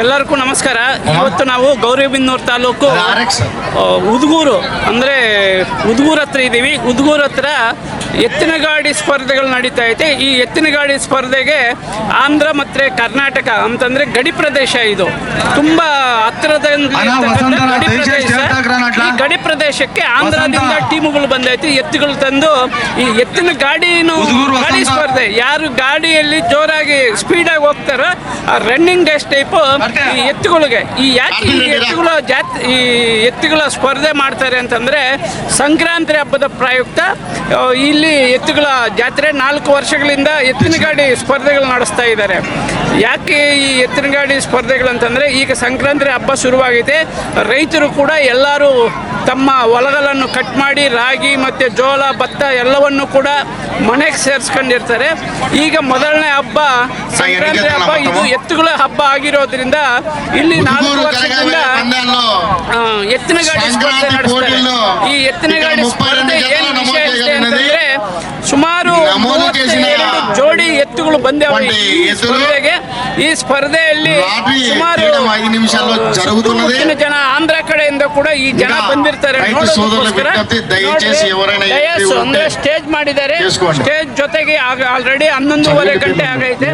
ಎಲ್ಲರಿಗೂ ನಮಸ್ಕಾರ. ಇವತ್ತು ನಾವು ಗೌರಿಬಿನ್ನೂರು ತಾಲೂಕು ಉದ್ಗೂರು ಅಂದರೆ ಉದ್ಗೂರ್ ಹತ್ರ ಇದ್ದೀವಿ ಉದ್ಗೂರ್ ಹತ್ರ ಎತ್ತಿನ ಗಾಡಿ ಸ್ಪರ್ಧೆಗಳು ನಡೀತಾ ಐತೆ. ಈ ಎತ್ತಿನ ಗಾಡಿ ಸ್ಪರ್ಧೆಗೆ ಆಂಧ್ರ ಮತ್ತು ಕರ್ನಾಟಕ ಅಂತಂದರೆ ಗಡಿ ಪ್ರದೇಶ ಇದು. ತುಂಬ ಹತ್ತಿರದ ಗಡಿ ಪ್ರದೇಶ. ಈ ಗಡಿ ಪ್ರದೇಶಕ್ಕೆ ಆಂಧ್ರದಿಂದ. ಟೀಮುಗಳು ಬಂದೈತಿ. ಎತ್ತುಗಳು ತಂದು ಈ ಎತ್ತಿನ ಗಾಡಿ ಗಾಡಿ. ಸ್ಪರ್ಧೆ. ಯಾರು ಗಾಡಿಯಲ್ಲಿ ಜೋರಾಗಿ ಸ್ಪೀಡಾಗಿ ಹೋಗ್ತಾರೋ ಆ ರನ್ನಿಂಗ್ ಡೇಸ್ ಟೈಪ್ ಈ ಎತ್ತುಗಳಿಗೆ. ಈ ಯಾಕೆ ಈ ಎತ್ತುಗಳ ಜಾತಿ ಈ ಎತ್ತುಗಳ ಸ್ಪರ್ಧೆ ಮಾಡ್ತಾರೆ ಅಂತಂದ್ರೆ ಸಂಕ್ರಾಂತಿ ಹಬ್ಬದ ಪ್ರಯುಕ್ತ ಇಲ್ಲಿ ಎತ್ತುಗಳ ಜಾತ್ರೆ ನಾಲ್ಕು ವರ್ಷಗಳಿಂದ ಎತ್ತಿನ ಗಾಡಿ ಸ್ಪರ್ಧೆಗಳು ನಡೆಸ್ತಾ ಇದ್ದಾರೆ. ಯಾಕೆ ಈ ಎತ್ತಿನ ಗಾಡಿ ಸ್ಪರ್ಧೆಗಳು ಸ್ಪರ್ಧೆಗಳಂತಂದರೆ ಈಗ ಸಂಕ್ರಾಂತಿ ಹಬ್ಬ ಶುರುವಾಗಿದೆ. ರೈತರು ಕೂಡ ಎಲ್ಲರೂ ತಮ್ಮ ಹೊಲಗಳನ್ನು ಕಟ್ ಮಾಡಿ ರಾಗಿ ಮತ್ತು ಜೋಳ ಭತ್ತ ಎಲ್ಲವನ್ನು ಕೂಡ ಮನೆಗೆ ಸೇರಿಸ್ಕೊಂಡಿರ್ತಾರೆ. ಈಗ ಮೊದಲನೇ ಹಬ್ಬ ಸಂಕ್ರಾಂತಿ ಹಬ್ಬ ಇದು ಎತ್ತುಗಳ ಹಬ್ಬ ಆಗಿರೋದ್ರಿಂದ ಇಲ್ಲಿ ನಾಲ್ಕು ವರ್ಷದಿಂದ ಎತ್ತಿನ ಗಾಡಿ ಸ್ಪರ್ಧೆ ನಡೆಸ್ತಾರೆ. ಈ ಎತ್ತಿನ ಗಾಡಿ ಸ್ಪರ್ಧೆ ಏನು ವಿಷಯ Kennedy. ಸುಮಾರು ಜೋಡಿ ಎತ್ತುಗಳು ಬಂದ್ಯಾವ ಈ ಸ್ಪರ್ಧೆಗೆ. ಈ ಸ್ಪರ್ಧೆಯಲ್ಲಿ ಸುಮಾರು ಜನ ಆಂಧ್ರ ಕಡೆಯಿಂದ ಕೂಡ ಈ ಜನ ಬಂದಿರ್ತಾರೆ. ಅಂದ್ರೆ ಸ್ಟೇಜ್ ಮಾಡಿದ್ದಾರೆ. ಸ್ಟೇಜ್ ಜೊತೆಗೆ ಆಲ್ರೆಡಿ ಹನ್ನೊಂದೂವರೆ ಗಂಟೆ ಆಗೈತೆ.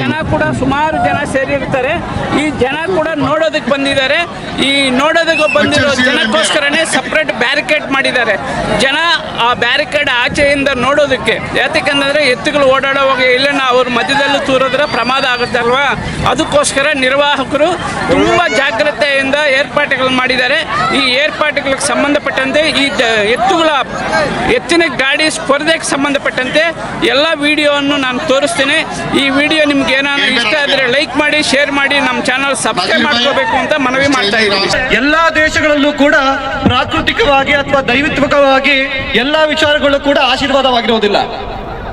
ಜನ ಕೂಡ ಸುಮಾರು ಜನ ಸೇರಿರ್ತಾರೆ. ಈ ಜನ ಕೂಡ ನೋಡೋದಕ್ಕೆ ಬಂದಿದ್ದಾರೆ. ಈ ನೋಡೋದಕ್ಕೆ ಬಂದಿರೋ ಜನಕ್ಕೋಸ್ಕರನೇ ಸಪ್ರೇಟ್ ಬ್ಯಾರಿಕೇಡ್ ಮಾಡಿದ್ದಾರೆ. ಜನ ಆ ಬ್ಯಾರಿಕೇಡ್ ಆಚೆಯಿಂದ ನೋಡೋದಕ್ಕೆ. ಯಾತಕ್ಕಂದ್ರೆ ಎತ್ತುಗಳು ಹೋಗಿ ಇಲ್ಲ ಅವ್ರ ಮಧ್ಯದಲ್ಲೂ ತೂರಿದ್ರೆ ಪ್ರಮಾದ ಆಗುತ್ತೆ ಅಲ್ವಾ? ಅದಕ್ಕೋಸ್ಕರ ನಿರ್ವಾಹಕರು ತುಂಬ ಜಾಗ್ರತೆಯಿಂದ ಏರ್ಪಾಟುಗಳು ಮಾಡಿದ್ದಾರೆ. ಈ ಏರ್ಪಾಟುಗಳಿಗೆ ಸಂಬಂಧಪಟ್ಟಂತೆ ಈ ಎತ್ತುಗಳ, ಎತ್ತಿನ ಗಾಡಿ ಸ್ಪರ್ಧೆಗೆ ಸಂಬಂಧಪಟ್ಟಂತೆ ಎಲ್ಲ ವಿಡಿಯೋವನ್ನು ನಾನು ತೋರಿಸ್ತೇನೆ. ಈ ವಿಡಿಯೋ ನಿಮ್ಗೆ ಏನಾದ್ರು ಇಷ್ಟ ಆದರೆ ಲೈಕ್ ಮಾಡಿ, ಶೇರ್ ಮಾಡಿ, ನಮ್ಮ ಚಾನಲ್ ಸಬ್ಸ್ಕ್ರೈಬ್ ಮಾಡ್ಕೋಬೇಕು ಅಂತ ಮನವಿ ಮಾಡ್ತಾ ಇದ್ದೀನಿ. ಎಲ್ಲಾ ದೇಶಗಳಲ್ಲೂ ಕೂಡ ಪ್ರಾಕೃತಿಕವಾಗಿ ಅಥವಾ ದೈವಿತ್ವಕವಾಗಿ ಎಲ್ಲಾ ವಿಚಾರಗಳು ಕೂಡ ಆಶೀರ್ವಾದವಾಗಿರುವುದಿಲ್ಲ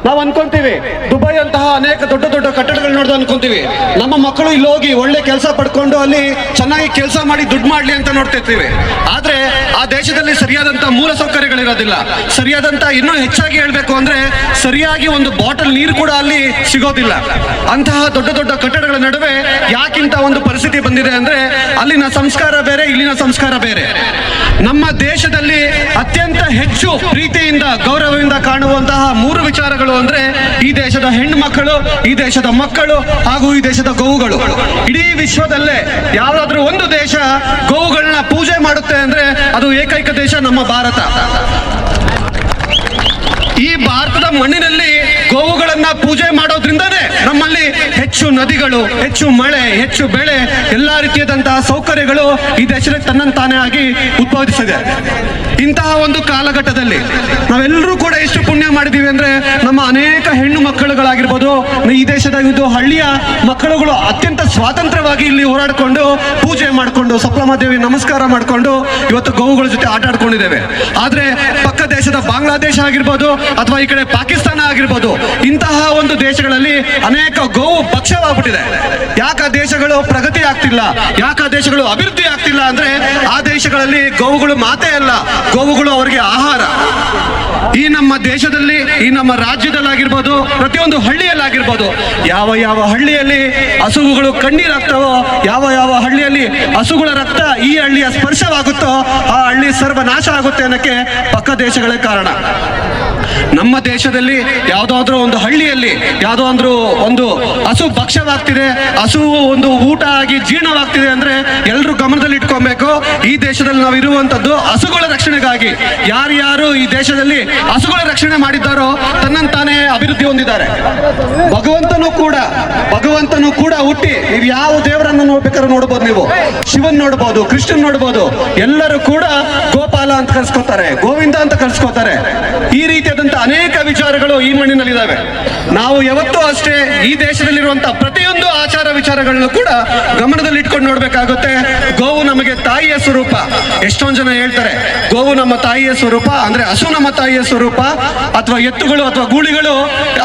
ನಾವು ಅನ್ಕೊಂತೀವಿ. ದುಬೈ ಅಂತಹ ಅನೇಕ ದೊಡ್ಡ ದೊಡ್ಡ ಕಟ್ಟಡಗಳು ನೋಡಿದ್ರೆ ಅನ್ಕೊಂತೀವಿ. ನಮ್ಮ ಮಕ್ಕಳು ಇಲ್ಲಿ ಹೋಗಿ ಒಳ್ಳೆ ಕೆಲಸ ಪಡ್ಕೊಂಡು ಅಲ್ಲಿ ಚೆನ್ನಾಗಿ ಕೆಲಸ ಮಾಡಿ ದುಡ್ಡು ಮಾಡ್ಲಿ ಅಂತ ನೋಡ್ತಿರ್ತೀವಿ. ಆದ್ರೆ ಆ ದೇಶದಲ್ಲಿ ಸರಿಯಾದಂತಹ ಮೂಲ ಸೌಕರ್ಯಗಳಿರೋದಿಲ್ಲ. ಸರಿಯಾದಂತ ಇನ್ನೂ ಹೆಚ್ಚಾಗಿ ಹೇಳ್ಬೇಕು ಅಂದ್ರೆ ಸರಿಯಾಗಿ ಒಂದು ಬಾಟಲ್ ನೀರು ಕೂಡ ಅಲ್ಲಿ ಸಿಗೋದಿಲ್ಲ. ಅಂತಹ ದೊಡ್ಡ ದೊಡ್ಡ ಕಟ್ಟಡಗಳ ನಡುವೆ ಯಾಕಿಂತ ಒಂದು ಪರಿಸ್ಥಿತಿ ಬಂದಿದೆ ಅಂದ್ರೆ ಅಲ್ಲಿನ ಸಂಸ್ಕಾರ ಬೇರೆ, ಇಲ್ಲಿನ ಸಂಸ್ಕಾರ ಬೇರೆ. ನಮ್ಮ ದೇಶದಲ್ಲಿ ಅತ್ಯಂತ ಹೆಚ್ಚು ಪ್ರೀತಿಯಿಂದ, ಗೌರವದಿಂದ ಕಾಣುವಂತಹ ಮೂರು ವಿಚಾರಗಳು ಅಂದ್ರೆ ಈ ದೇಶದ ಹೆಣ್ಣು ಮಕ್ಕಳು ಈ ದೇಶದ ಮಕ್ಕಳು ಹಾಗೂ ಈ ದೇಶದ ಗೋವುಗಳು. ಇಡೀ ವಿಶ್ವದಲ್ಲೇ ಯಾವ್ದಾದ್ರು ಒಂದು ದೇಶ ಗೋವುಗಳನ್ನ ಪೂಜೆ ಮಾಡುತ್ತೆ ಅಂದ್ರೆ ಅದು ಏಕೈಕ ದೇಶ ನಮ್ಮ ಭಾರತ. ಈ ಭಾರತದ ಮಣ್ಣಿನಲ್ಲಿ ಗೋವುಗಳನ್ನ ಪೂಜೆ ಮಾಡೋದ್ರಿಂದನೇ ನಮ್ಮಲ್ಲಿ ಹೆಚ್ಚು ನದಿಗಳು, ಹೆಚ್ಚು ಮಳೆ, ಹೆಚ್ಚು ಬೆಳೆ, ಎಲ್ಲ ರೀತಿಯಾದಂತಹ ಸೌಕರ್ಯಗಳು ಈ ದೇಶದಲ್ಲಿ ತನ್ನಂತಾನೇ ಆಗಿ ಉದ್ಭವಿಸಿದೆ ಇಂತಹ ಒಂದು ಕಾಲಘಟ್ಟದಲ್ಲಿ ನಾವೆಲ್ಲರೂ ಕೂಡ ಎಷ್ಟು ಪುಣ್ಯ ಮಾಡಿದೀವಿ ಅಂದ್ರೆ ನಮ್ಮ ಅನೇಕ ಹೆಣ್ಣು ಮಕ್ಕಳುಗಳಾಗಿರ್ಬೋದು, ಈ ದೇಶದ ಇದು ಹಳ್ಳಿಯ ಮಕ್ಕಳುಗಳು ಅತ್ಯಂತ ಸ್ವಾತಂತ್ರ್ಯವಾಗಿ ಇಲ್ಲಿ ಹೋರಾಡಿಕೊಂಡು ಪೂಜೆ ಮಾಡಿಕೊಂಡು ಸಪ್ಲಮಾದೇವಿ ನಮಸ್ಕಾರ ಮಾಡಿಕೊಂಡು ಇವತ್ತು ಗೋವುಗಳ ಜೊತೆ ಆಟ ಆಡ್ಕೊಂಡಿದ್ದೇವೆ. ಆದ್ರೆ ಪಕ್ಕ ದೇಶದ ಬಾಂಗ್ಲಾದೇಶ ಆಗಿರ್ಬೋದು ಅಥವಾ ಈ ಕಡೆ ಪಾಕಿಸ್ತಾನ ಆಗಿರ್ಬೋದು, ಇಂತಹ ಒಂದು ದೇಶಗಳಲ್ಲಿ ಅನೇಕ ಗೋವು ಭಕ್ಷ್ಯವಾಗ್ಬಿಟ್ಟಿದೆ ಯಾಕೆ ದೇಶಗಳು ಪ್ರಗತಿ ಆಗ್ತಿಲ್ಲ? ಯಾಕೆ ದೇಶಗಳು ಅಭಿವೃದ್ಧಿ ಆಗ್ತಿಲ್ಲ ಅಂದ್ರೆ ಆ ದೇಶಗಳಲ್ಲಿ ಗೋವುಗಳು ಮಾತೇ ಅಲ್ಲ, ಗೋವುಗಳು ಅವರಿಗೆ ಆಹಾರ. ಈ ನಮ್ಮ ದೇಶದಲ್ಲಿ, ಈ ನಮ್ಮ ರಾಜ್ಯದಲ್ಲಾಗಿರ್ಬೋದು, ಪ್ರತಿಯೊಂದು ಹಳ್ಳಿಯಲ್ಲಾಗಿರ್ಬೋದು, ಯಾವ ಯಾವ ಹಳ್ಳಿಯಲ್ಲಿ ಹಸುಗಳು ಕಣ್ಣೀರಾಗ್ತವೋ ಯಾವ ಯಾವ ಹಳ್ಳಿಯಲ್ಲಿ ಹಸುಗಳ ರಕ್ತ ಈ ಹಳ್ಳಿಯ ಸ್ಪರ್ಶವಾಗುತ್ತೋ, ಆ ಹಳ್ಳಿ ಸರ್ವನಾಶ ಆಗುತ್ತೆ ಅನ್ನಕ್ಕೆ ಪಕ್ಕ ದೇಶಗಳೇ ಕಾರಣ. ನಮ್ಮ ದೇಶದಲ್ಲಿ ಯಾವುದಾದ್ರೂ ಒಂದು ಹಳ್ಳಿಯಲ್ಲಿ ಯಾವುದೋ ಒಂದು ಹಸು ಭಕ್ಷ್ಯವಾಗ್ತಿದೆ ಹಸುವು ಒಂದು ಊಟ ಆಗಿ ಜೀರ್ಣವಾಗ್ತಿದೆ ಅಂದ್ರೆ ಎಲ್ಲರೂ ಗಮನದಲ್ಲಿ ಇಟ್ಕೊಬೇಕು. ಈ ದೇಶದಲ್ಲಿ ನಾವು ಇರುವಂತದ್ದು ಹಸುಗಳ ರಕ್ಷಣೆಗಾಗಿ. ಯಾರ್ಯಾರು ಈ ದೇಶದಲ್ಲಿ ಹಸುಗಳ ರಕ್ಷಣೆ ಮಾಡಿದ್ದಾರೋ ತನ್ನಂತಾನೇ ಅಭಿವೃದ್ಧಿ ಹೊಂದಿದ್ದಾರೆ. ಭಗವಂತನು ಕೂಡ ಭಗವಂತನು ಕೂಡ ಹುಟ್ಟಿ, ನೀವು ಯಾವ ದೇವರನ್ನು ನೋಡ್ಬೇಕಾದ್ರೆ ನೋಡ್ಬೋದು ನೀವು. ಶಿವನ್ ನೋಡ್ಬೋದು, ಕೃಷ್ಣನ್ ನೋಡ್ಬೋದು, ಎಲ್ಲರೂ ಕೂಡ ಗೋಪಾಲ ಅಂತ ಕರ್ಸ್ಕೋತಾರೆ, ಗೋವಿಂದ ಅಂತ ಕರ್ಸ್ಕೋತಾರೆ. ಈ ರೀತಿಯಾದಂತ ಅನೇಕ ವಿಚಾರಗಳು ಈ ಮಣ್ಣಿನಲ್ಲಿದ್ದಾವೆ. ನಾವು ಯಾವತ್ತೂ ಅಷ್ಟೇ ಈ ದೇಶದಲ್ಲಿರುವಂತಹ ಪ್ರತಿಯೊಂದು ಆಚಾರ ವಿಚಾರಗಳನ್ನು ಕೂಡ ಗಮನದಲ್ಲಿ ಇಟ್ಕೊಂಡು ನೋಡ್ಬೇಕಾಗುತ್ತೆ. ಗೋವು ನಮಗೆ ತಾಯಿಯ ಸ್ವರೂಪ. ಎಷ್ಟೊಂದು ಜನ ಹೇಳ್ತಾರೆ, ಗೋವು ನಮ್ಮ ತಾಯಿಯ ಸ್ವರೂಪ, ಅಂದ್ರೆ ಹಸು ನಮ್ಮ ತಾಯಿಯ ಸ್ವರೂಪ, ಅಥವಾ ಎತ್ತುಗಳು ಅಥವಾ ಗೂಳಿಗಳು,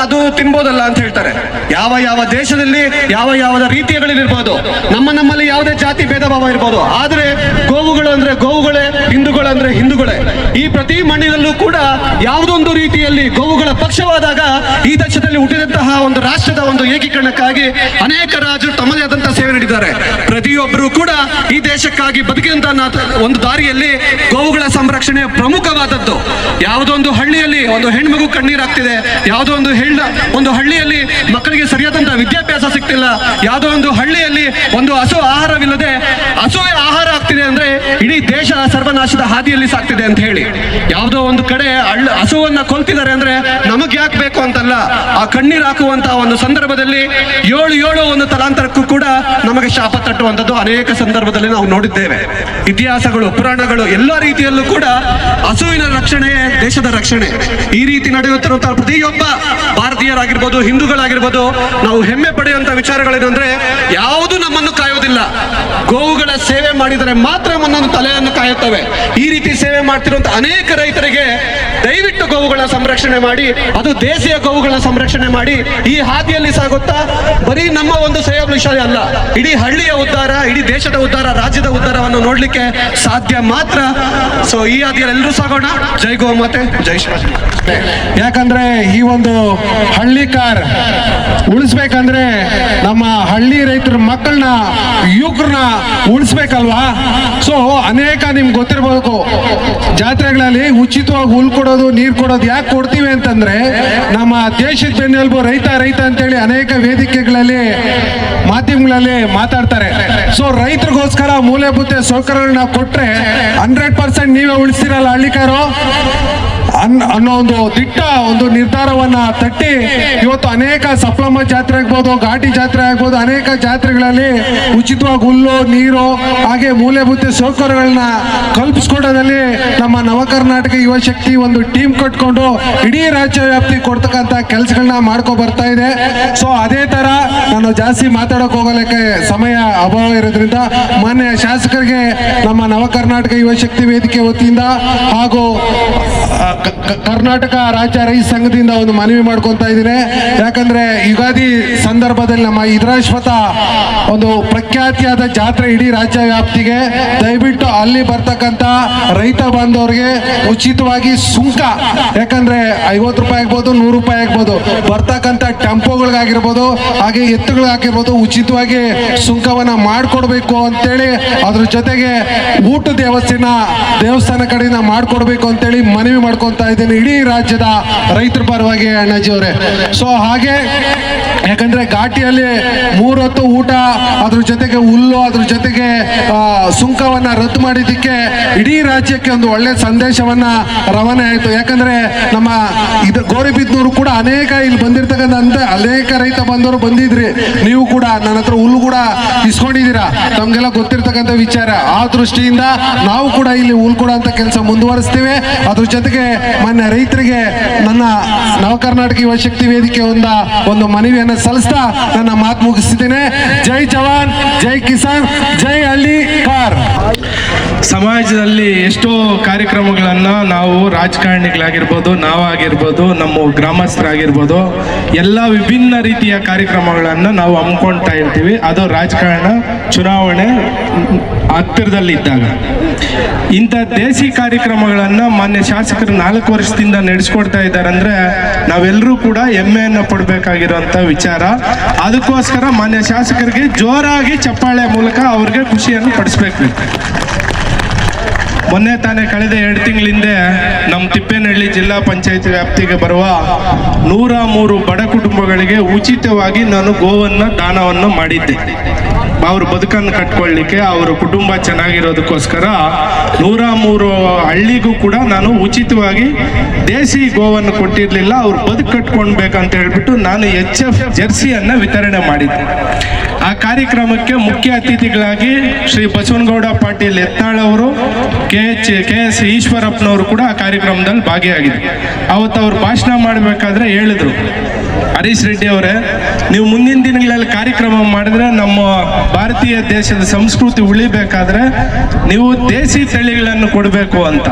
ಅದು ತಿನ್ಬೋದಲ್ಲ ಅಂತ ಹೇಳ್ತಾರೆ. ಯಾವ ಯಾವ ದೇಶದಲ್ಲಿ, ಯಾವ ಯಾವ ರೀತಿಯಗಳಿರ್ಬೋದು, ನಮ್ಮ ನಮ್ಮಲ್ಲಿ ಯಾವುದೇ ಜಾತಿ ಭೇದ ಭಾವ ಇರ್ಬೋದು, ಆದ್ರೆ ಗೋವುಗಳು ಅಂದ್ರೆ ಗೋವುಗಳೇ, ಹಿಂದೂಗಳು ಅಂದ್ರೆ ಹಿಂದೂಗಳೇ. ಈ ಪ್ರತಿ ಮಣ್ಣಿನಲ್ಲೂ ಕೂಡ ಯಾವುದೊಂದು ರೀತಿಯಲ್ಲಿ ಗೋವುಗಳ ಪಕ್ಷವಾದಾಗ ಈ ದೇಶದಲ್ಲಿ ಹುಟ್ಟಿದಂತಹ ಒಂದು ರಾಷ್ಟ್ರದ ಒಂದು ಏಕೀಕರಣಕ್ಕಾಗಿ ಅನೇಕ ರಾಜರು ತಮ್ಮದೇ ಆದಂತಹ ಸೇವೆ ನೀಡಿದ್ದಾರೆ. ಪ್ರತಿಯೊಬ್ಬರು ಕೂಡ ಈ ದೇಶಕ್ಕಾಗಿ ಬದುಕಿದಂತ ಒಂದು ದಾರಿಯಲ್ಲಿ ಗೋವುಗಳ ಸಂರಕ್ಷಣೆ ಪ್ರಮುಖವಾದದ್ದು. ಯಾವುದೋ ಒಂದು ಹಳ್ಳಿಯಲ್ಲಿ ಒಂದು ಹೆಣ್ಮಗು ಕಣ್ಣೀರಾಗ್ತಿದೆ ಯಾವುದೋ ಒಂದು ಹೆಣ್ಣ, ಒಂದು ಹಳ್ಳಿಯಲ್ಲಿ ಮಕ್ಕಳಿಗೆ ಸರಿಯಾದಂತಹ ವಿದ್ಯಾಭ್ಯಾಸ ಸಿಗ್ತಿಲ್ಲ, ಯಾವುದೋ ಒಂದು ಹಳ್ಳಿಯಲ್ಲಿ ಒಂದು ಹಸು ಆಹಾರವಿಲ್ಲದೆ ಹಸುವೆ ಆಹಾರ ಆಗ್ತಿದೆ ಅಂದ್ರೆ ಇಡೀ ದೇಶ ಸರ್ವನಾಶದ ಹಾದಿಯಲ್ಲಿ ಸಾಕ್ತಿದೆ ಅಂತ ಹೇಳಿ. ಯಾವುದೋ ಒಂದು ಕಡೆ ಹಳ್ಳ, ಹಸುವನ್ನ ಕೊಲ್ತಿದ್ದಾರೆ ಅಂದ್ರೆ ನಮಗ್ ಯಾಕೆ ಬೇಕು ಅಂತಲ್ಲ, ಆ ಕಣ್ಣೀರು ಹಾಕುವಂತಹ ಒಂದು ಸಂದರ್ಭದಲ್ಲಿ ಏಳು ಏಳು ಒಂದು ತಲಾಂತರಕ್ಕೂ ಕೂಡ ನಮಗೆ ಶಾಪ ತಟ್ಟುವಂಥದ್ದು ಅನೇಕ ಸಂದರ್ಭದಲ್ಲಿ ನಾವು ನೋಡಿದ್ದೇವೆ. ಇತಿಹಾಸಗಳು, ಪುರಾಣಗಳು, ಎಲ್ಲ ರೀತಿಯಲ್ಲೂ ಕೂಡ ಹಸುವಿನ ರಕ್ಷಣೆಯೇ ದೇಶದ ರಕ್ಷಣೆ. ಈ ರೀತಿ ನಡೆಯುತ್ತಿರುವಂತಹ ಪ್ರತಿಯೊಬ್ಬ ಭಾರತೀಯರಾಗಿರ್ಬೋದು, ಹಿಂದೂಗಳಾಗಿರ್ಬೋದು, ನಾವು ಹೆಮ್ಮೆ ಪಡೆಯುವಂತಹ ವಿಚಾರಗಳೇನು ಅಂದ್ರೆ, ಯಾವುದು ನಮ್ಮನ್ನು ಕಾಯುವುದಿಲ್ಲ. ಗೋವುಗಳ ಸೇವೆ ಮಾಡಿದರೆ ಮಾತ್ರ ನಮ್ಮನ್ನು ತಲೆಯನ್ನು ಕಾಯುತ್ತವೆ. ಈ ರೀತಿ ಸೇವೆ ಮಾಡ್ತಿರುವಂತಹ ಅನೇಕ ರೈತರಿಗೆ ದಯವಿಟ್ಟು ಗೋವುಗಳ ಸಂರಕ್ಷಣೆ ಮಾಡಿ, ಅದು ದೇಶೀಯ ಗೋವುಗಳ ಸಂರಕ್ಷಣೆ ಮಾಡಿ, ಈ ಹಾದಿಯಲ್ಲಿ ಸಾಗುತ್ತಾ ಬರೀ ನಮ್ಮ ಒಂದು ಸೇವಾ ವಿಷಯ ಅಲ್ಲ, ಇಡೀ ಹಳ್ಳಿಯ ಉದ್ಧಾರ, ಇಡೀ ದೇಶದ ಉದ್ಧಾರ, ರಾಜ್ಯದ ಉದ್ಧಾರವನ್ನು ನೋಡ್ಲಿಕ್ಕೆ ಸಾಧ್ಯ ಮಾತ್ರ. ಸೊ ಈ ಹಾದಿಯಲ್ಲಿ ಎಲ್ಲರೂ ಸಾಗೋಣ. ಜೈ ಗೋಮಾತೆ ಜೈ ಶ್ರೀ ಯಾಕಂದ್ರೆ ಈ ಒಂದು ಹಳ್ಳಿ ಕಾರ್ ಉಳಿಸ್ಬೇಕಂದ್ರೆ ನಮ್ಮ ಹಳ್ಳಿ ರೈತರ, ಮಕ್ಕಳನ್ನ, ಯುವಕರನ್ನ ಉಳಿಸ್ಬೇಕಲ್ವಾ? ಸೊ ಅನೇಕ ನಿಮ್ಗೆ ಗೊತ್ತಿರಬೇಕು ಜಾತ್ರೆಗಳಲ್ಲಿ ಉಚಿತವಾಗಿ ಹುಲ್ ಕೊಡೋದು, ನೀರು ಕೊಡೋದು ಯಾಕೆ ಕೊಡ್ತೀವಿ ಅಂತಂದ್ರೆ ನಮ್ಮ ದೇಶದ ಬೆನ್ನೆಲುಬು ರೈತ ರೈತ ಅಂತೇಳಿ ಅನೇಕ ವೇದಿಕೆಗಳಲ್ಲಿ, ಮಾಧ್ಯಮಗಳಲ್ಲಿ ಮಾತಾಡ್ತಾರೆ. ಸೊ ರೈತರಿಗೋಸ್ಕರ ಮೂಲಭೂತ ಸೌಕರ್ಯಗಳನ್ನ ಕೊಟ್ರೆ ಹಂಡ್ರೆಡ್ ಪರ್ಸೆಂಟ್ ನೀವೇ ಉಳಿಸ್ತೀರಲ್ಲ ಹಳ್ಳಿಕಾರು? ಅನ್ನೋ ಒಂದು ದಿಟ್ಟ, ಒಂದು ನಿರ್ಧಾರವನ್ನ ತಟ್ಟಿ ಇವತ್ತು ಅನೇಕ ಸಪ್ಲಮ್ಮ ಜಾತ್ರೆ ಆಗ್ಬೋದು, ಘಾಟಿ ಜಾತ್ರೆ ಆಗ್ಬೋದು, ಅನೇಕ ಜಾತ್ರೆಗಳಲ್ಲಿ ಉಚಿತವಾಗಿ ಹುಲ್ಲು, ನೀರು, ಹಾಗೆ ಮೂಲಭೂತ ಸೌಕರ್ಯಗಳನ್ನ ಕಲ್ಪಿಸ್ಕೊಡೋದಲ್ಲಿ ನಮ್ಮ ನವ ಕರ್ನಾಟಕ ಯುವ ಶಕ್ತಿ ಒಂದು ಟೀಮ್ ಕಟ್ಕೊಂಡು ಇಡೀ ರಾಜ್ಯ ವ್ಯಾಪ್ತಿ ಕೊಡ್ತಕ್ಕಂತ ಕೆಲಸಗಳನ್ನ ಮಾಡ್ಕೊ ಬರ್ತಾ ಇದೆ. ಸೊ ಅದೇ ತರ ನಾನು ಜಾಸ್ತಿ ಮಾತಾಡಕ್ ಹೋಗಲಿಕ್ಕೆ ಸಮಯ ಅಭಾವ ಇರೋದ್ರಿಂದ ಮಾನ್ಯ ಶಾಸಕರಿಗೆ ನಮ್ಮ ನವ ಕರ್ನಾಟಕ ಯುವ ಶಕ್ತಿ ವೇದಿಕೆ ವತಿಯಿಂದ ಹಾಗೂ ಕರ್ನಾಟಕ ರಾಜ್ಯ ರೈತ ಸಂಘದಿಂದ ಒಂದು ಮನವಿ ಮಾಡ್ಕೊತಾ ಇದ್ದೀನಿ. ಯಾಕಂದ್ರೆ ಯುಗಾದಿ ಸಂದರ್ಭದಲ್ಲಿ ನಮ್ಮ ಇದ್ರಾಶ್ವತ ಒಂದು ಪ್ರಖ್ಯಾತಿಯಾದ ಜಾತ್ರೆ ಇಡೀ ರಾಜ್ಯ ವ್ಯಾಪ್ತಿಗೆ ದಯವಿಟ್ಟು ಅಲ್ಲಿ ಬರ್ತಕ್ಕಂಥ ರೈತ ಬಾಂಧವರಿಗೆ ಉಚಿತವಾಗಿ ಸುಂಕ. ಯಾಕಂದ್ರೆ ಐವತ್ತು ರೂಪಾಯಿ ಆಗ್ಬೋದು, ನೂರು ರೂಪಾಯಿ ಆಗ್ಬೋದು. ಬರ್ತಕ್ಕಂಥ ಟೆಂಪೋಗಳಿಗಾಗಿರ್ಬೋದು, ಹಾಗೆ ಎತ್ತುಗಳಿಗಾಗಿರ್ಬೋದು ಉಚಿತವಾಗಿ ಸುಂಕವನ್ನ ಮಾಡಿಕೊಡ್ಬೇಕು ಅಂತೇಳಿ ಅದ್ರ ಜೊತೆಗೆ ಊಟದ ವ್ಯವಸ್ಥೆನ ದೇವಸ್ಥಾನ ಕಡೆಯಿಂದ ಮಾಡಿಕೊಡ್ಬೇಕು ಅಂತೇಳಿ ಮನವಿ ಮಾಡ್ಕೊತಾ ಇದ್ದೀನಿ ಇಡೀ ರಾಜ್ಯದ ರೈತರ ಪರವಾಗಿ ಅಣ್ಣಾಜಿ ಅವರೇ ಸೊ ಹಾಗೆ ಯಾಕಂದ್ರೆ ಘಾಟಿಯಲ್ಲಿ ಮೂರೊತ್ತು ಊಟ, ಅದ್ರ ಜೊತೆಗೆ ಹುಲ್ಲು, ಅದ್ರ ಜೊತೆಗೆ ಸುಂಕವನ್ನ ರದ್ದು ಮಾಡಿದ್ದಕ್ಕೆ ಇಡೀ ರಾಜ್ಯಕ್ಕೆ ಒಂದು ಒಳ್ಳೆ ಸಂದೇಶವನ್ನ ರವಾನೆ ಆಯಿತು. ಯಾಕಂದ್ರೆ ನಮ್ಮ ಇದು ಗೌರಿಬಿದ್ನೂರು ಕೂಡ ಅನೇಕ ಇಲ್ಲಿ ಬಂದಿರ್ತಕ್ಕಂಥ ಅನೇಕ ರೈತ ಬಂದವರು ಬಂದಿದ್ರಿ. ನೀವು ಕೂಡ ನನ್ನ ಹತ್ರ ಹುಲ್ಲು ಕೂಡ ಇಸ್ಕೊಂಡಿದ್ದೀರಾ? ತಮ್ಗೆಲ್ಲ ಗೊತ್ತಿರ್ತಕ್ಕಂಥ ವಿಚಾರ. ಆ ದೃಷ್ಟಿಯಿಂದ ನಾವು ಕೂಡ ಇಲ್ಲಿ ಹುಲ್ ಅಂತ ಕೆಲಸ ಮುಂದುವರಿಸ್ತೀವಿ. ಅದ್ರ ಜೊತೆಗೆ ಮಾನ್ಯ ರೈತರಿಗೆ ನನ್ನ ನವ ಕರ್ನಾಟಕ ಯುವ ಶಕ್ತಿ ವೇದಿಕೆ ಒಂದ, ಒಂದು ಮನವಿಯನ್ನು ಸಲ್ಲಿಸ್ತಾ ನನ್ನ ಮಾತು ಮುಗಿಸ್ತಿದ್ದೇನೆ. ಜೈ ಜವಾನ್, ಜೈ ಕಿಸಾನ್, ಜೈ ಹಳ್ಳಿ ಕಾರ್. ಸಮಾಜದಲ್ಲಿ ಎಷ್ಟೋ ಕಾರ್ಯಕ್ರಮಗಳನ್ನು ನಾವು ರಾಜಕಾರಣಿಗಳಾಗಿರ್ಬೋದು, ನಾವಾಗಿರ್ಬೋದು, ನಮ್ಮ ಗ್ರಾಮಸ್ಥರಾಗಿರ್ಬೋದು, ಎಲ್ಲ ವಿಭಿನ್ನ ರೀತಿಯ ಕಾರ್ಯಕ್ರಮಗಳನ್ನು ನಾವು ಹಮ್ಮಿಕೊಳ್ತಾ ಇರ್ತೀವಿ. ಅದು ರಾಜಕಾರಣ, ಚುನಾವಣೆ ಹತ್ತಿರದಲ್ಲಿದ್ದಾಗ. ಇಂಥ ದೇಸಿ ಕಾರ್ಯಕ್ರಮಗಳನ್ನು ಮಾನ್ಯ ಶಾಸಕರು ನಾಲ್ಕು ವರ್ಷದಿಂದ ನಡೆಸ್ಕೊಡ್ತಾ ಇದ್ದಾರೆ ಅಂದರೆ ನಾವೆಲ್ಲರೂ ಕೂಡ ಹೆಮ್ಮೆಯನ್ನು ಪಡಬೇಕಾಗಿರುವಂಥ ವಿಚಾರ. ಅದಕ್ಕೋಸ್ಕರ ಮಾನ್ಯ ಶಾಸಕರಿಗೆ ಜೋರಾಗಿ ಚಪ್ಪಾಳೆ ಮೂಲಕ ಅವ್ರಿಗೆ ಖುಷಿಯನ್ನು ಪಡಿಸ್ಬೇಕು. ಮೊನ್ನೆ ತಾನೇ ಕಳೆದ ಎರಡು ತಿಂಗಳ ಹಿಂದೆ ನಮ್ಮ ತಿಪ್ಪೇನಹಳ್ಳಿ ಜಿಲ್ಲಾ ಪಂಚಾಯತ್ ವ್ಯಾಪ್ತಿಗೆ ಬರುವ ನೂರ ಮೂರು ಬಡ ಕುಟುಂಬಗಳಿಗೆ ಉಚಿತವಾಗಿ ನಾನು ಗೋವನ್ನು ದಾನವನ್ನು ಮಾಡಿದ್ದೆ. ಅವ್ರ ಬದುಕನ್ನು ಕಟ್ಕೊಳ್ಳಿಕ್ಕೆ ಅವರ ಕುಟುಂಬ ಚೆನ್ನಾಗಿರೋದಕ್ಕೋಸ್ಕರ ನೂರ ಮೂರು ಹಳ್ಳಿಗೂ ಕೂಡ ನಾನು ಉಚಿತವಾಗಿ ದೇಸಿ ಗೋವನ್ನು ಕೊಟ್ಟಿರಲಿಲ್ಲ, ಅವ್ರು ಬದುಕು ಕಟ್ಕೊಳ್ಬೇಕಂತ ಹೇಳ್ಬಿಟ್ಟು ನಾನು ಎಚ್ ಎಫ್ ಜರ್ಸಿಯನ್ನು ವಿತರಣೆ ಮಾಡಿದ್ದೆ. ಆ ಕಾರ್ಯಕ್ರಮಕ್ಕೆ ಮುಖ್ಯ ಅತಿಥಿಗಳಾಗಿ ಶ್ರೀ ಬಸವನಗೌಡ ಪಾಟೀಲ್ ಎತ್ತಾಳ್ ಅವರು, ಕೆ ಎಚ್, ಕೆ ಎಸ್ ಈಶ್ವರಪ್ಪನವರು ಕೂಡ ಆ ಕಾರ್ಯಕ್ರಮದಲ್ಲಿ ಭಾಗಿಯಾಗಿದ್ರು. ಅವತ್ತು ಅವ್ರು ಭಾಷಣ ಮಾಡಬೇಕಾದ್ರೆ ಹೇಳಿದ್ರು. ಹರೀಶ್ ರೆಡ್ಡಿ ಅವರೇ, ನೀವು ಮುಂದಿನ ದಿನಗಳಲ್ಲಿ ಕಾರ್ಯಕ್ರಮ ಮಾಡಿದ್ರೆ ನಮ್ಮ ಭಾರತೀಯ ದೇಶದ ಸಂಸ್ಕೃತಿ ಉಳಿಬೇಕಾದ್ರೆ ನೀವು ದೇಸಿ ತಳಿಗಳನ್ನು ಕೊಡಬೇಕು ಅಂತ.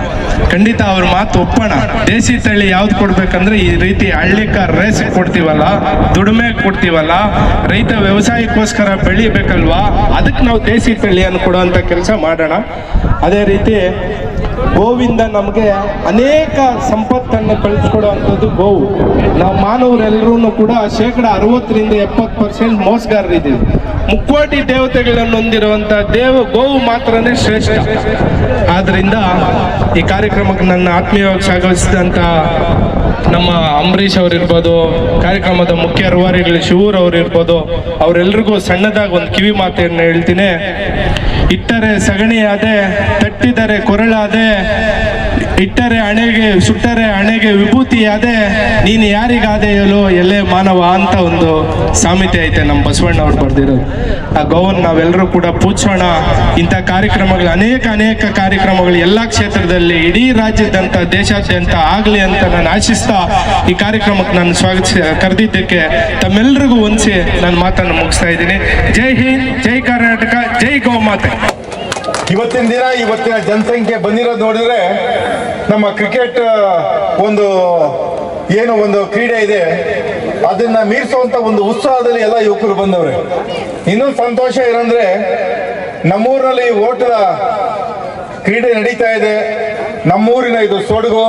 ಖಂಡಿತ ಅವ್ರ ಮಾತು ಒಪ್ಪೋಣ. ದೇಸಿ ತಳಿ ಯಾವ್ದು ಕೊಡ್ಬೇಕಂದ್ರೆ ಈ ರೀತಿ ಹಳ್ಳಿಕ ರೇಸ್ ಕೊಡ್ತೀವಲ್ಲ, ದುಡಿಮೆ ಕೊಡ್ತೀವಲ್ಲ, ರೈತ ವ್ಯವಸಾಯಕ್ಕೋಸ್ಕರ ತರ ಬೆಳಿಬೇಕಲ್ವಾ ಅದಕ್ಕೆ ನಾವು ದೇಸಿ ತಳಿಯನ್ನು ಕೊಡುವಂಥ ಕೆಲಸ ಮಾಡೋಣ. ಅದೇ ರೀತಿ ಗೋವಿಂದ ನಮಗೆ ಅನೇಕ ಸಂಪತ್ತನ್ನು ಕಳಿಸ್ಕೊಡುವಂಥದ್ದು ಗೋವು. ನಾವು ಮಾನವರೆಲ್ಲರೂ ಕೂಡ ಶೇಕಡ ಅರವತ್ತರಿಂದ ಎಪ್ಪತ್ತು ಪರ್ಸೆಂಟ್ ಮೋಸಗಾರರಿದ್ದೀವಿ. ಮುಕ್ಕೋಟಿ ದೇವತೆಗಳನ್ನು ಹೊಂದಿರುವಂಥ ದೇವ ಗೋವು ಮಾತ್ರನೇ ಶ್ರೇಷ್ಠ. ಆದ್ದರಿಂದ ಈ ಕಾರ್ಯಕ್ರಮಕ್ಕೆ ನನ್ನ ಆತ್ಮೀಯವಾಗಿ ಸ್ವಾಗತಿಸಿದಂಥ ನಮ್ಮ ಅಂಬರೀಷ್ ಅವರಿರ್ಬೋದು, ಕಾರ್ಯಕ್ರಮದ ಮುಖ್ಯ ರೂವಾರಿಗಳು ಶಿವೂರ್ ಅವರಿರ್ಬೋದು, ಅವರೆಲ್ರಿಗೂ ಸಣ್ಣದಾಗಿ ಒಂದು ಕಿವಿ ಮಾತೆಯನ್ನು ಹೇಳ್ತೀನಿ. ಇಟ್ಟರೆ ಸಗಣಿಯಾದೆ, ತಟ್ಟಿದರೆ ಕೊರಳಾದೆ ಇಟ್ಟರೆ ಹಣೆಗೆ, ಸುಟ್ಟರೆ ಹಣೆಗೆ ವಿಭೂತಿ ಅದೇ ನೀನು ಯಾರಿಗಾದೆಯಲು ಎಲ್ಲೇ ಮಾನವ ಅಂತ ಒಂದು ಸಾಮೆತೆ ಐತೆ ನಮ್ಮ ಬಸವಣ್ಣ ಅವ್ರು ಬರ್ದಿರೋದು. ಆ ಗೌನ್ ನಾವೆಲ್ಲರೂ ಕೂಡ ಪೂಜೋಣ ಇಂಥ ಕಾರ್ಯಕ್ರಮಗಳು, ಅನೇಕ ಅನೇಕ ಕಾರ್ಯಕ್ರಮಗಳು ಎಲ್ಲ ಕ್ಷೇತ್ರದಲ್ಲಿ, ಇಡೀ ರಾಜ್ಯದಂತ ದೇಶಾದ್ಯಂತ ಆಗಲಿ ಅಂತ ನಾನು ಆಶಿಸ್ತಾ ಈ ಕಾರ್ಯಕ್ರಮಕ್ಕೆ ನಾನು ಸ್ವಾಗತಿಸಿ, ಕರೆದಿದ್ದಕ್ಕೆ ತಮ್ಮೆಲ್ಲರಿಗೂ ಹೊಂದಿಸಿ ನಾನು ಮಾತನ್ನು ಮುಗಿಸ್ತಾ ಇದ್ದೀನಿ. ಜೈ ಹಿಂದ್, ಜೈ ಕರ್ನಾಟಕ, ಜೈ ಗೋಮಾತೆ. ಇವತ್ತಿನ ದಿನ, ಇವತ್ತಿನ ಜನಸಂಖ್ಯೆ ಬಂದಿರೋದು ನೋಡಿದ್ರೆ ನಮ್ಮ ಕ್ರಿಕೆಟ್ ಒಂದು, ಏನು ಒಂದು ಕ್ರೀಡೆ ಇದೆ, ಅದನ್ನ ಮೀರಿಸುವಂತ ಒಂದು ಉತ್ಸಾಹದಲ್ಲಿ ಎಲ್ಲ ಯುವಕರು ಬಂದವ್ರೆ. ಇನ್ನೊಂದು ಸಂತೋಷ ಏನಂದ್ರೆ ನಮ್ಮೂರಲ್ಲಿ ಓಟದ ಕ್ರೀಡೆ ನಡೀತಾ ಇದೆ. ನಮ್ಮೂರಿನ ಇದು ಸೊಡಗು,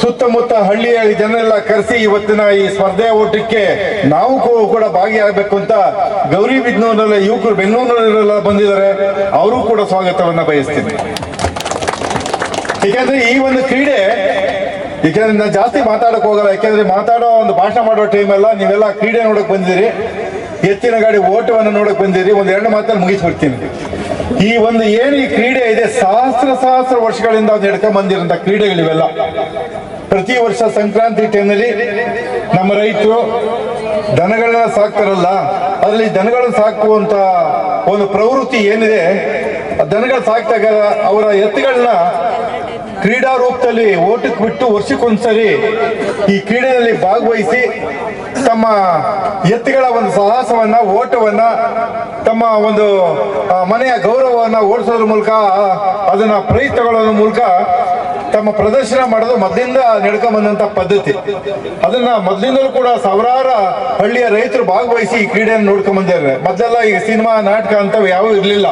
ಸುತ್ತಮುತ್ತ ಹಳ್ಳಿಯ ಜನರೆಲ್ಲ ಕರೆಸಿ ಇವತ್ತಿನ ಈ ಸ್ಪರ್ಧೆ ಓಟಕ್ಕೆ ನಾವು ಕೂಡ ಭಾಗಿಯಾಗಬೇಕು ಅಂತ ಗೌರಿ ಬಿದ್ನೂರಲ್ಲ ಯುವಕರು ಬೆಂಗಳೂರಿನಲ್ಲೆಲ್ಲ ಬಂದಿದ್ದಾರೆ. ಅವರು ಕೂಡ ಸ್ವಾಗತವನ್ನ ಬಯಸ್ತೀನಿ. ಏಕೆಂದ್ರೆ ಈ ಒಂದು ಕ್ರೀಡೆ, ಏಕೆಂದ್ರೆ ನಾನು ಜಾಸ್ತಿ ಮಾತಾಡಕ್ ಹೋಗಲ್ಲ. ಯಾಕೆಂದ್ರೆ ಮಾತಾಡೋ ಒಂದು ಭಾಷಣ ಮಾಡೋ ಟೈಮ್ ಎಲ್ಲ ನೀವೆಲ್ಲ ಕ್ರೀಡೆ ನೋಡಕ್ ಬಂದಿರಿ ಎತ್ತಿನ ಗಾಡಿ ಓಟವನ್ನು ನೋಡಕ್ ಬಂದಿರಿ ಒಂದ್ ಎರಡು ಮಾತಲ್ಲಿ ಮುಗಿಸ್ಬಿಡ್ತೀನಿ. ಈ ಒಂದು ಏನು ಈ ಕ್ರೀಡೆ ಇದೆ, ಸಹಸ್ರ ಸಹಸ್ರ ವರ್ಷಗಳಿಂದ ನಡ್ಕೊಂಡ್ ಬಂದಿರೋಂಥ ಕ್ರೀಡೆಗಳಿವೆಲ್ಲ ಪ್ರತಿ ವರ್ಷ ಸಂಕ್ರಾಂತಿ ಟೈಮ್ನಲ್ಲಿ ನಮ್ಮ ರೈತರು ದನಗಳನ್ನ ಸಾಕ್ತಾರಲ್ಲ, ಅದರಲ್ಲಿ ದನಗಳನ್ನ ಸಾಕುವಂತ ಒಂದು ಪ್ರವೃತ್ತಿ ಏನಿದೆ ದನಗಳು ಸಾಕ್ತಾಗ ಅವರ ಎತ್ತುಗಳನ್ನ ಕ್ರೀಡಾ ರೂಪದಲ್ಲಿ ಓಟಕ್ಕೆ ಬಿಟ್ಟು ವರ್ಷಕ್ಕೊಂದ್ಸರಿ ಈ ಕ್ರೀಡೆಯಲ್ಲಿ ಭಾಗವಹಿಸಿ ತಮ್ಮ ಎತ್ತುಗಳ ಒಂದು ಸಾಹಸವನ್ನ, ಓಟವನ್ನ, ತಮ್ಮ ಒಂದು ಮನೆಯ ಗೌರವವನ್ನ ಓಡಿಸೋದ್ರ ಮೂಲಕ ಅದನ್ನ ಪ್ರೈಸ್ ತಗೊಳ್ಳೋದ್ರ ಮೂಲಕ ತಮ್ಮ ಪ್ರದರ್ಶನ ಮಾಡೋದು ಮೊದಲಿಂದ ನಡ್ಕೊಂಡ್ ಬಂದಂತ ಪದ್ಧತಿ. ಅದನ್ನ ಮೊದಲಿಂದಲೂ ಕೂಡ ಸಾವಿರಾರು ಹಳ್ಳಿಯ ರೈತರು ಭಾಗವಹಿಸಿ ಈ ಕ್ರೀಡೆಯನ್ನು ನೋಡ್ಕೊಂಡ್ ಬಂದಿದ್ದಾರೆ. ಮೊದಲೆಲ್ಲ ಈಗ ಸಿನಿಮಾ, ನಾಟಕ ಅಂತವು ಯಾವ ಇರಲಿಲ್ಲ.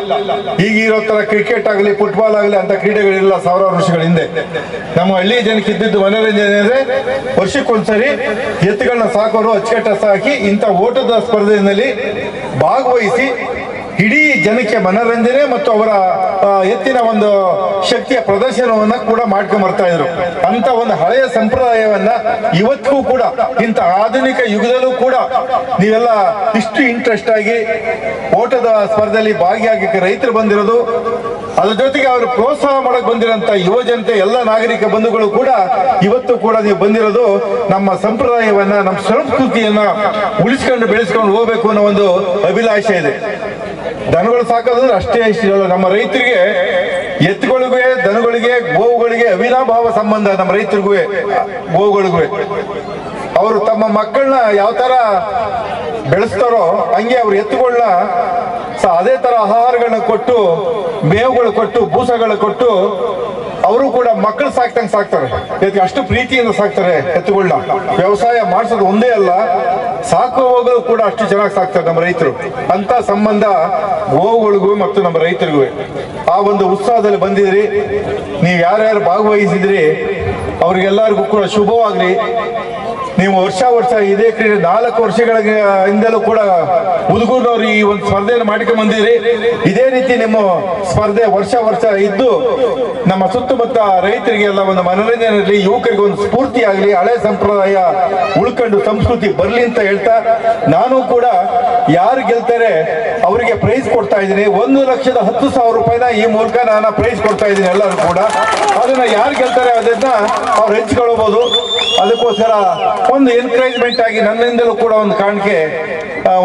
ಈಗ ಇರೋ ತರ ಕ್ರಿಕೆಟ್ ಆಗಲಿ ಫುಟ್ಬಾಲ್ ಆಗಲಿ ಅಂತ ಕ್ರೀಡೆಗಳಿರಲಿಲ್ಲ ಸಾವಿರಾರು ವರ್ಷಗಳ ಹಿಂದೆ. ನಮ್ಮ ಹಳ್ಳಿ ಜನಕ್ಕೆ ಇದ್ದಿದ್ದು ಮನೋರಂಜನೆ ಅಂದ್ರೆ ವರ್ಷಕ್ಕೊಂದ್ಸರಿ ಎತ್ತುಗಳನ್ನ ಸಾಕೋರು ಅಚ್ಚುಕಟ್ಟ ಸಾಕಿ ಇಂಥ ಓಟದ ಸ್ಪರ್ಧೆಯಲ್ಲಿ ಭಾಗವಹಿಸಿ ಇಡೀ ಜನಕ್ಕೆ ಮನರಂಜನೆ ಮತ್ತು ಅವರ ಎತ್ತಿನ ಒಂದು ಶಕ್ತಿಯ ಪ್ರದರ್ಶನವನ್ನ ಕೂಡ ಮಾಡ್ಕೊಂಡ್ ಬರ್ತಾ ಇದ್ರು. ಅಂತ ಒಂದು ಹಳೆಯ ಸಂಪ್ರದಾಯವನ್ನ ಇವತ್ತಿಗೂ ಕೂಡ, ಇಂಥ ಆಧುನಿಕ ಯುಗದಲ್ಲೂ ಕೂಡ ನೀವೆಲ್ಲ ಇಷ್ಟು ಇಂಟ್ರೆಸ್ಟ್ ಆಗಿ ಓಟದ ಸ್ಪರ್ಧೆಯಲ್ಲಿ ಭಾಗಿಯಾಗಿ ರೈತರು ಬಂದಿರೋದು, ಅದ್ರ ಜೊತೆಗೆ ಅವರು ಪ್ರೋತ್ಸಾಹ ಮಾಡಕ್ ಬಂದಿರೋಂತ ಯುವ ಜನತೆ, ಎಲ್ಲ ನಾಗರಿಕ ಬಂಧುಗಳು ಕೂಡ ಇವತ್ತು ಕೂಡ ನೀವು ಬಂದಿರೋದು ನಮ್ಮ ಸಂಪ್ರದಾಯವನ್ನ, ನಮ್ಮ ಸಂಸ್ಕೃತಿಯನ್ನ ಉಳಿಸ್ಕೊಂಡು ಬೆಳೆಸ್ಕೊಂಡು ಹೋಗ್ಬೇಕು ಅನ್ನೋ ಒಂದು ಅಭಿಲಾಷೆ ಇದೆ. ದನಗಳು ಸಾಕೋದಂದ್ರೆ ಅಷ್ಟೇ ಇಷ್ಟ ನಮ್ಮ ರೈತರಿಗೆ ಎತ್ತುಗಳಿಗೂ ದನಗಳಿಗೆ, ಗೋವುಗಳಿಗೆ ಅವಿನಾಭಾವ ಸಂಬಂಧ ನಮ್ಮ ರೈತರಿಗೂ, ಗೋವುಗಳಿಗೂ. ಅವರು ತಮ್ಮ ಮಕ್ಕಳನ್ನ ಯಾವ ತರ ಬೆಳೆಸ್ತಾರೋ ಹಂಗೆ ಅವ್ರು ಎತ್ತುಗಳನ್ನ ಅದೇ ತರ ಆಹಾರಗಳನ್ನ ಕೊಟ್ಟು, ಮೇವುಗಳು ಕೊಟ್ಟು ಭೂಸಗಳು ಕೊಟ್ಟು ಅವರು ಕೂಡ ಮಕ್ಕಳು ಸಾಕ್ತಂಗೆ ಸಾಕ್ತಾರೆ. ಅಷ್ಟು ಪ್ರೀತಿಯಿಂದ ಸಾಕ್ತಾರೆ ಎತ್ತುಗಳನ್ನ. ವ್ಯವಸಾಯ ಮಾಡಿಸೋದು ಒಂದೇ ಅಲ್ಲ. ಸಾಕುವಾಗಲೂ ಕೂಡ ಅಷ್ಟು ಚೆನ್ನಾಗಿ ಸಾಕ್ತಾರೆ ನಮ್ಮ ರೈತರು. ಅಂತ ಸಂಬಂಧ ಗೋವುಗಳಿಗೂ ಮತ್ತು ನಮ್ಮ ರೈತರಿಗೂ. ಆ ಒಂದು ಉತ್ಸಾಹದಲ್ಲಿ ಬಂದಿದ್ರಿ. ನೀವು ಯಾರ್ಯಾರು ಭಾಗವಹಿಸಿದ್ರಿ, ಅವ್ರಿಗೆಲ್ಲರಿಗೂ ಕೂಡ ಶುಭವಾಗ್ಲಿ. ನೀವು ವರ್ಷ ವರ್ಷ ಇದೇ ಕ್ರೀಡೆ ನಾಲ್ಕು ವರ್ಷಗಳ ಹಿಂದಲೂ ಕೂಡ ಹುದುಗೂರಿನವರು ಈ ಒಂದು ಸ್ಪರ್ಧೆಯನ್ನು ಮಾಡಿಕೊಂಡು ಬಂದಿರಿ. ಇದೇ ರೀತಿ ನಿಮ್ಮ ಸ್ಪರ್ಧೆ ವರ್ಷ ವರ್ಷ ಇದ್ದು, ನಮ್ಮ ಸುತ್ತಮುತ್ತ ರೈತರಿಗೆ ಎಲ್ಲ ಒಂದು ಮನೋರಂಜನೆ ಇರಲಿ ಯುವಕರಿಗೆ ಒಂದು ಸ್ಫೂರ್ತಿ ಆಗಲಿ ಹಳೆ ಸಂಪ್ರದಾಯ ಉಳ್ಕೊಂಡು ಸಂಸ್ಕೃತಿ ಬರಲಿ ಅಂತ ಹೇಳ್ತಾ, ನಾನು ಕೂಡ ಯಾರು ಗೆಲ್ತಾರೆ ಅವರಿಗೆ ಪ್ರೈಸ್ ಕೊಡ್ತಾ ಇದ್ದೀನಿ. ಒಂದು ಲಕ್ಷದ ಹತ್ತು ಸಾವಿರ ರೂಪಾಯಿನ ಈ ಮೂಲಕ ನಾನು ಪ್ರೈಸ್ ಕೊಡ್ತಾ ಇದ್ದೀನಿ ಎಲ್ಲರೂ ಕೂಡ. ಅದನ್ನ ಯಾರು ಗೆಲ್ತಾರೆ ಅದನ್ನ ಅವ್ರು ಹಂಚ್ಕೊಳ್ಬಹುದು ಅದಕ್ಕೋಸ್ಕರ ಒಂದು ಎನ್ಕರೇಜ್ಮೆಂಟ್ ಆಗಿ ನನ್ನಿಂದಲೂ ಕೂಡ ಒಂದು ಕಾಣಿಕೆ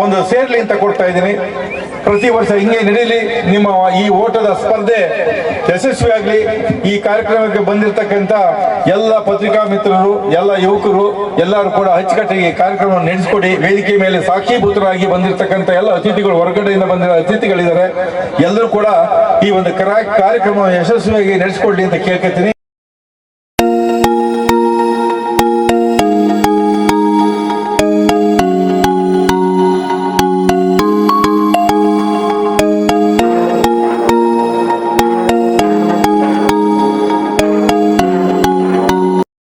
ಒಂದು ಸೇರ್ಲಿ ಅಂತ ಕೊಡ್ತಾ ಇದ್ದೀನಿ. ಪ್ರತಿ ವರ್ಷ ಹಿಂಗೆ ನಡೀಲಿ. ನಿಮ್ಮ ಈ ಓಟದ ಸ್ಪರ್ಧೆ ಯಶಸ್ವಿ ಆಗಲಿ ಈ ಕಾರ್ಯಕ್ರಮಕ್ಕೆ ಬಂದಿರತಕ್ಕಂಥ ಎಲ್ಲ ಪತ್ರಿಕಾ ಮಿತ್ರರು, ಎಲ್ಲ ಯುವಕರು, ಎಲ್ಲರೂ ಕೂಡ ಅಚ್ಚುಕಟ್ಟಾಗಿ ಕಾರ್ಯಕ್ರಮವನ್ನು ಕಾರ್ಯಕ್ರಮ ನಡೆಸಿಕೊಡಿ. ವೇದಿಕೆ ಮೇಲೆ ಸಾಕ್ಷೀಭೂತರಾಗಿ ಬಂದಿರತಕ್ಕಂಥ ಎಲ್ಲ ಅತಿಥಿಗಳು ಹೊರಗಡೆಯಿಂದ ಬಂದಿರೋ ಅತಿಥಿಗಳಿದ್ದಾರೆ. ಎಲ್ಲರೂ ಕೂಡ ಈ ಒಂದು ಕರಾ- ಕಾರ್ಯಕ್ರಮ ಯಶಸ್ವಿಯಾಗಿ ನಡೆಸಿಕೊಡ್ಲಿ ಅಂತ ಕೇಳ್ಕೊತೀನಿ.